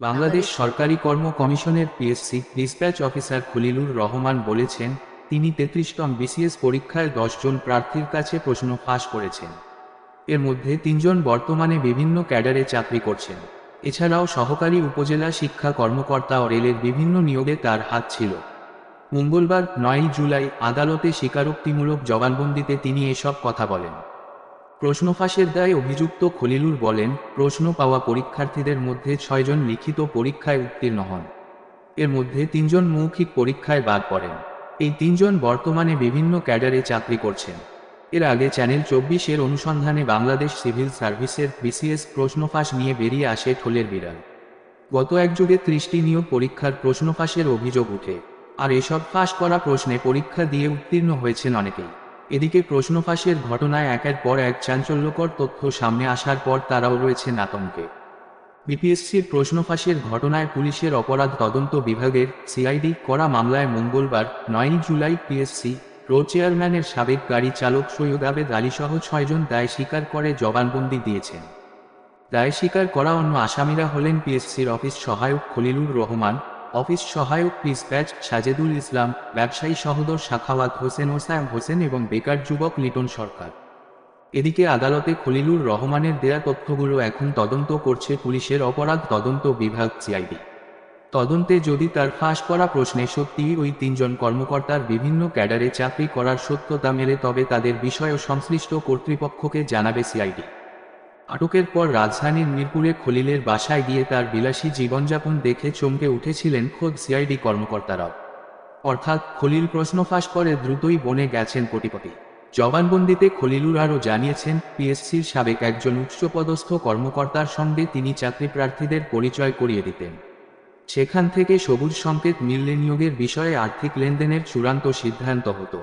বাংলাদেশ সরকারি কর্ম কমিশনের PSC dispatch officer Khalilur Rahman বলেছেন, তিনি তেত্রিশতম বিসিএস পরীক্ষায় জন প্রার্থীর কাছে প্রশ্ন ফাঁস করেছেন। এর মধ্যে তিনজন বর্তমানে বিভিন্ন ক্যাডারে চাকরি করছেন। এছাড়াও সহকারী উপজেলা শিক্ষা কর্মকর্তা ও রেলের বিভিন্ন নিয়োগে তার হাত ছিল। মঙ্গলবার নয় জুলাই আদালতে স্বীকারোক্তিমূলক জবানবন্দিতে তিনি এসব কথা বলেন। প্রশ্ন ফাঁসের দায় অভিযুক্ত খলিলুর বলেন, প্রশ্ন পাওয়া পরীক্ষার্থীদের মধ্যে ছয়জন লিখিত পরীক্ষায় উত্তীর্ণ হন। এর মধ্যে তিনজন মৌখিক পরীক্ষায় বাদ পড়েন। এই তিনজন বর্তমানে বিভিন্ন ক্যাডারে চাকরি করছেন। এর আগে চ্যানেল চব্বিশের অনুসন্ধানে বাংলাদেশ সিভিল সার্ভিসের বিসিএস প্রশ্ন ফাঁস নিয়ে বেরিয়ে আসে ঠোলের বিড়াল। গত এক যুগে ত্রিশটি নিয়োগ পরীক্ষার প্রশ্ন ফাঁসের অভিযোগ উঠে। আর এসব ফাঁস করা প্রশ্নে পরীক্ষা দিয়ে উত্তীর্ণ হয়েছেন অনেকেই। এদিকে প্রশ্ন ফাঁসের ঘটনায় একের পর এক চাঞ্চল্যকর তথ্য সামনে আসার পর তারাও রয়েছেন আতঙ্কে। বিপিএসসির প্রশ্ন ফাঁসের ঘটনায় পুলিশের অপরাধ তদন্ত বিভাগের সিআইডি করা মামলায় মঙ্গলবার নয় জুলাই পিএসসি রো চেয়ারম্যানের সাবেক গাড়ি চালক সৈয়দ আবেদ আলীসহ ছয়জন দায় স্বীকার করে জবানবন্দি দিয়েছেন। দায় স্বীকার করা অন্য আসামিরা হলেন পিএসসির অফিস সহায়ক খলিলুর রহমান অফিস সহায়ক ডিসপ্যাচ সাজেদুল ইসলাম, ব্যবসায়ী সহদর শাখাওয়াত হোসেন ওসাম হোসেন এবং বেকার যুবক লিটন সরকার। এদিকে আদালতে খলিলুর রহমানের দেয়া তথ্যগুলো এখন তদন্ত করছে পুলিশের অপরাধ তদন্ত বিভাগ সিআইডি। তদন্তে যদি তার ফাঁস করা প্রশ্নে সত্যিই ওই তিনজন কর্মকর্তার বিভিন্ন ক্যাডারে চাকরি করার সত্যতা মেলে তবে তাদের বিষয়ে সংশ্লিষ্ট কর্তৃপক্ষকে জানাবে সিআইডি। আটকের পর রাজধানীর মিরপুরে খলিলের বাসায় গিয়ে তার বিলাসী জীবনযাপন দেখে চমকে উঠেছিলেন খোদ সিআইডি কর্মকর্তারাও অর্থাৎ খলিল প্রশ্ন ফাঁস করে দ্রুতই বনে গেছেন কোটিপতি। জবানবন্দিতে খলিলুর আরও জানিয়েছেন, পিএসসির সাবেক একজন উচ্চপদস্থ কর্মকর্তার সঙ্গে তিনি চাকরি প্রার্থীদের পরিচয় করিয়ে দিতেন। সেখান থেকে সবুজ সংকেত মিললে নিয়োগের বিষয়ে আর্থিক লেনদেনের চূড়ান্ত সিদ্ধান্ত হতো।